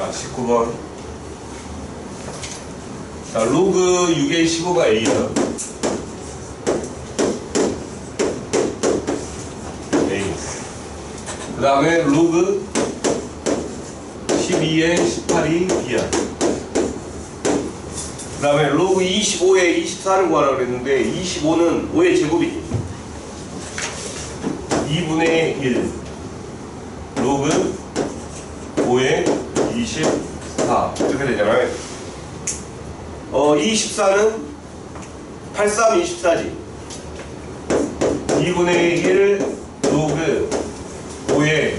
자, 19번. 자, 로그 6의 15가 A야. A. 그 다음에 로그 12의 18이 B야. 그 다음에 로그 25의 24를 구하라고 그랬는데 25는 5의 제곱이지. 2분의 1. 로그 5의 24. 이렇게 되잖아요. 어, 24는 83, 24지. 2분의 1 로그 5의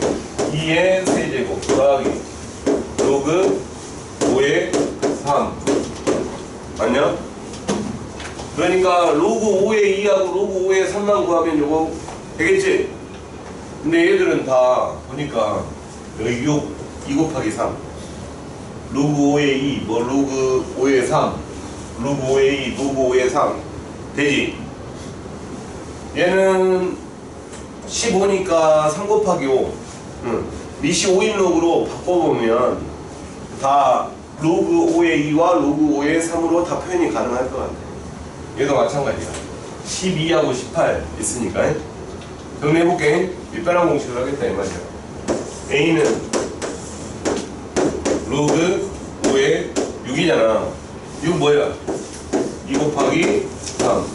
2의 세제곱 더하기 로그 5의 3 맞냐? 그러니까 로그 5의 2하고 로그 5의 3만 구하면 요거 되겠지? 근데 얘들은 다 보니까 여기 6, 2 곱하기 3 로그 5의 2, 뭐 로그 5의 3 로그 5의 2, 로그 5의 3 되지? 얘는 15니까 3 곱하기 5 응. 미시 5인 로그로 바꿔보면 다 로그 5의 2와 로그 5의 3으로 다 표현이 가능할 것 같아. 얘도 마찬가지야. 12하고 18 있으니까. 정리해볼게. 밑변환 공식을 하겠다 이 말이야. A는 로그 5의 6이잖아. 이거 뭐야? 2 곱하기 3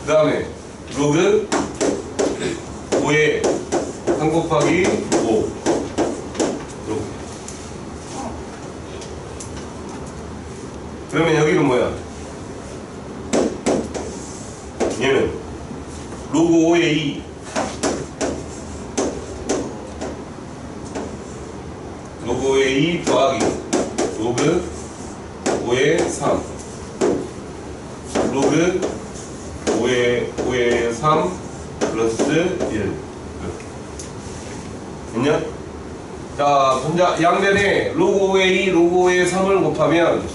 그 다음에 로그 5에 3 곱하기 5 이렇게. 그러면 여기는 뭐야? 얘는 로그 5의 2 로그 5의 2 더하기 로그 5의 3 로그 5의 5의 3 플러스 1 됐냐? 자, 전자 양변에 로그 5의 2, 로그 5의 3을 곱하면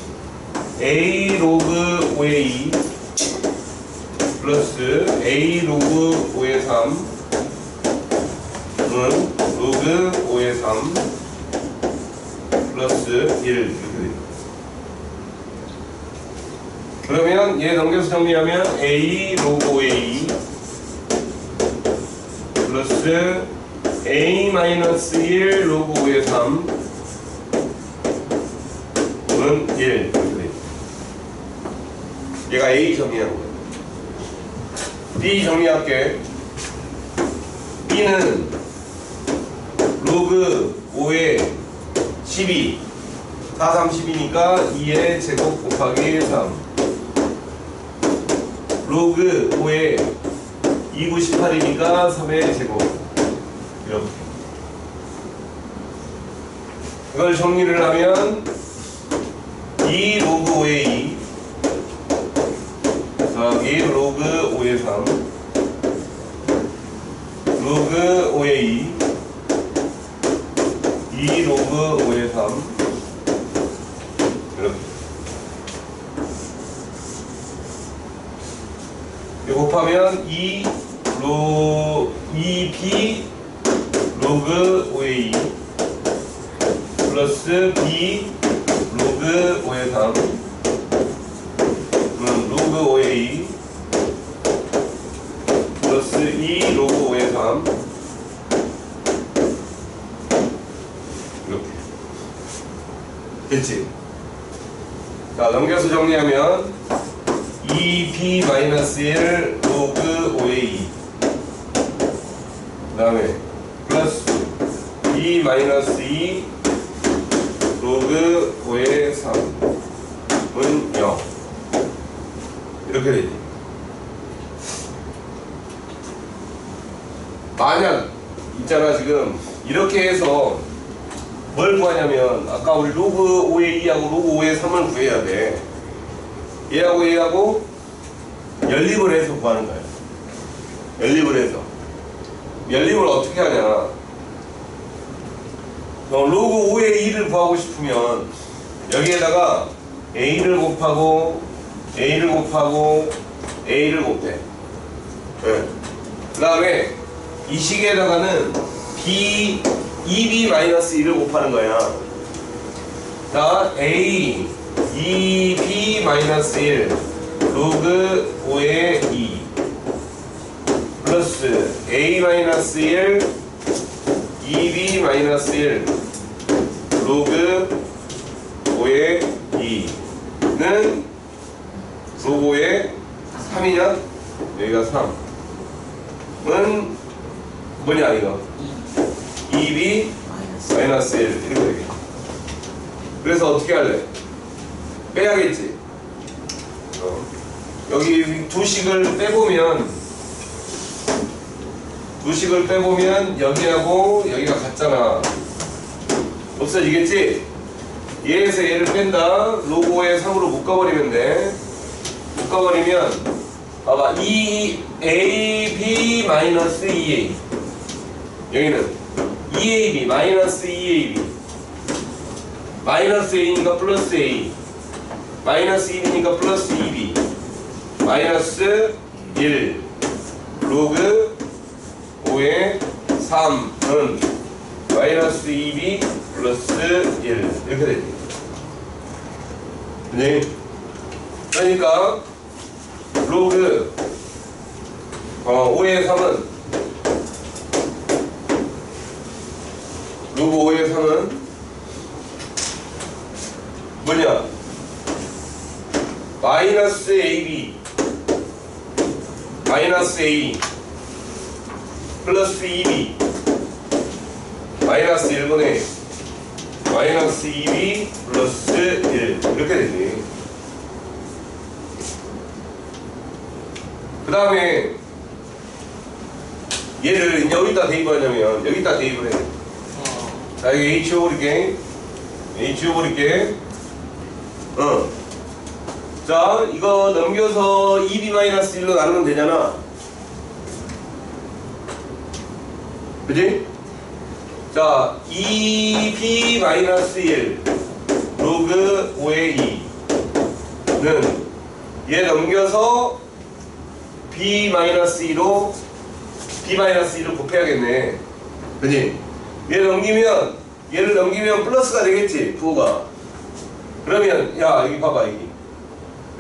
a 로그 5의 2 플러스 a 로그 5의 3 은 로그 5의 3 플러스 1 이렇게 됩니다. 그러면 얘 넘겨서 정리하면 a 5의 2 플러스 a 마이너스 1 로그 5의 3 은 1 이렇게 됩니다. 얘가 a 정리하는 거예요. b 정리할게. b는 로그 5의 12 4, 3, 12니까 2의 제곱 곱하기 3 로그 5의 2, 9, 18이니까 3의 제곱. 이렇게. 이걸 정리를 하면 2 로그 5의 2 더하기 로그 5의 3 로그 5의 2 2 로그 5의 3 이렇게 이거 곱하면 2 로, 2b 로그 5의 2 플러스 b 로그 5의 3 음, 로그 5의 2 플러스 2 로그 5의 3 이렇게 됐지? 자 넘겨서 정리하면 2b 마이너스 1 로그 5의 2 그 다음에 플러스 2 마이너스 2 로그 5의 3은 0 이렇게 되지. 만약 있잖아 지금 이렇게 해서 뭘 구하냐면 아까 우리 로그 5의 2하고 로그 5의 3을 구해야 돼 얘하고 얘하고 연립을 해서 구하는 거야 연립을 해서. 연립을 어떻게 하냐? 어, 로그 5의 2를 구하고 싶으면 여기에다가 a를 곱하고 a를 곱하고 a를 곱해. 그 다음에 이 식에다가는 b 2b 마이너스 1을 곱하는 거야. 자, a 2b 마이너스 1 로그 5의 2 플러스 a 마이너스 1 2b 마이너스 1 로그 5의 2는 로그 5의 3이냐? 여기가 3은 뭐냐 이거 2b 마이너스 마이너스 1 이렇게 되겠지 그래서 어떻게 할래? 빼야겠지 어. 여기 두 식을 빼보면 두 식을 빼보면 여기하고 여기가 같잖아. 없어지겠지? 얘에서 얘를 뺀다. 로고에 3으로 묶어버리면 돼. 묶어버리면 봐봐. 2 a b 마이너스 2a 여기는 2ab 마이너스 2ab 마이너스 a니까 플러스 a 마이너스 1이니까 플러스 2b 마이너스 1 로그 5의 3은 마이너스 2b 플러스 1 이렇게 되지 네. 그러니까 로그 어, 5의 3은 로그 5의 3은 뭐냐 마이너스 AB 마이너스 A. 플러스 2B 마이너스 1분의 마이너스 2B 플러스 1 이렇게 되지. 그 다음에 얘를 이제 여기다 대입하냐면 여기다 대입을 해. 어, 자 여기 H 지워버릴게. H 지워버릴게. 어. 자 이거 넘겨서 2B-1로 나누면 되잖아 그지? 자 2B-1 로그 5의 2는 얘 넘겨서 B-2로 B-2를 곱해야겠네 그지? 얘 넘기면 얘를 넘기면 플러스가 되겠지 부호가 그러면 야 여기 봐봐 여기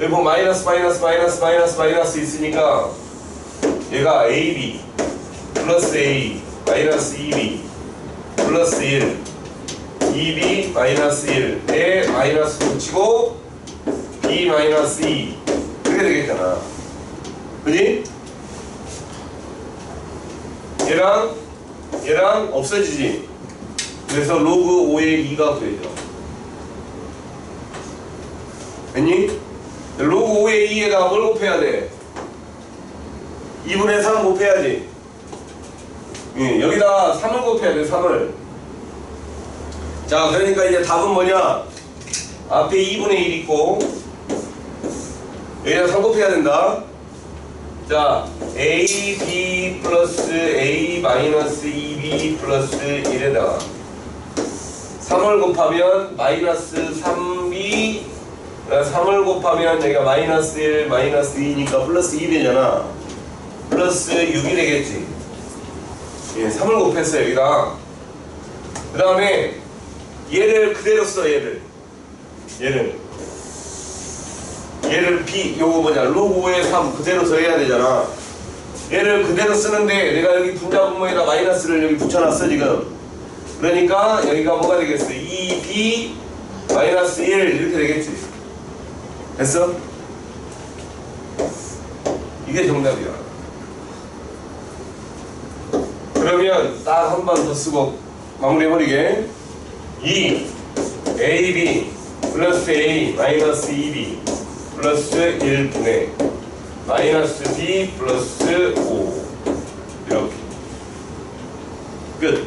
여기 보면 마이너스 마이너스 마이너스 마이너스 마이너스 있으니까 얘가 AB 플러스 A 마이너스 2B 플러스 1 2B 마이너스 1에 마이너스 붙이고 B 마이너스 2 이렇게 되겠잖아. 그지? 얘랑 얘랑 없어지지? 그래서 로그 5의 2가 구해져. 됐니? 로그 5의 2에다가 뭘 곱해야 돼? 2분의 3 곱해야지. 예, 여기다 3을 곱해야 돼 3을. 자 그러니까 이제 답은 뭐냐? 앞에 2분의 1 있고 여기다 3 곱해야 된다. 자 a b 플러스 a 마이너스 2b 플러스 1에다가 3을 곱하면 마이너스 3b 3을 곱하면 여기가 마이너스 1 마이너스 2니까 플러스 2 되잖아. 플러스 6이 되겠지. 예, 3을 곱했어 여기다. 그 다음에 얘를 그대로 써 얘를. 얘를. 얘를 b 요거 뭐냐 로그 5의 3 그대로 써야 되잖아. 얘를 그대로 쓰는데 내가 여기 분자 분모에다 마이너스를 여기 붙여놨어 지금. 그러니까 여기가 뭐가 되겠어? 2b 마이너스 1 이렇게 되겠지 됐어? 이게 정답이야. 그러면 딱 한 번 더 쓰고 마무리해버리게. 2 AB 플러스 A 마이너스 2B 플러스 1분의 마이너스 B 플러스 5 이렇게. 끝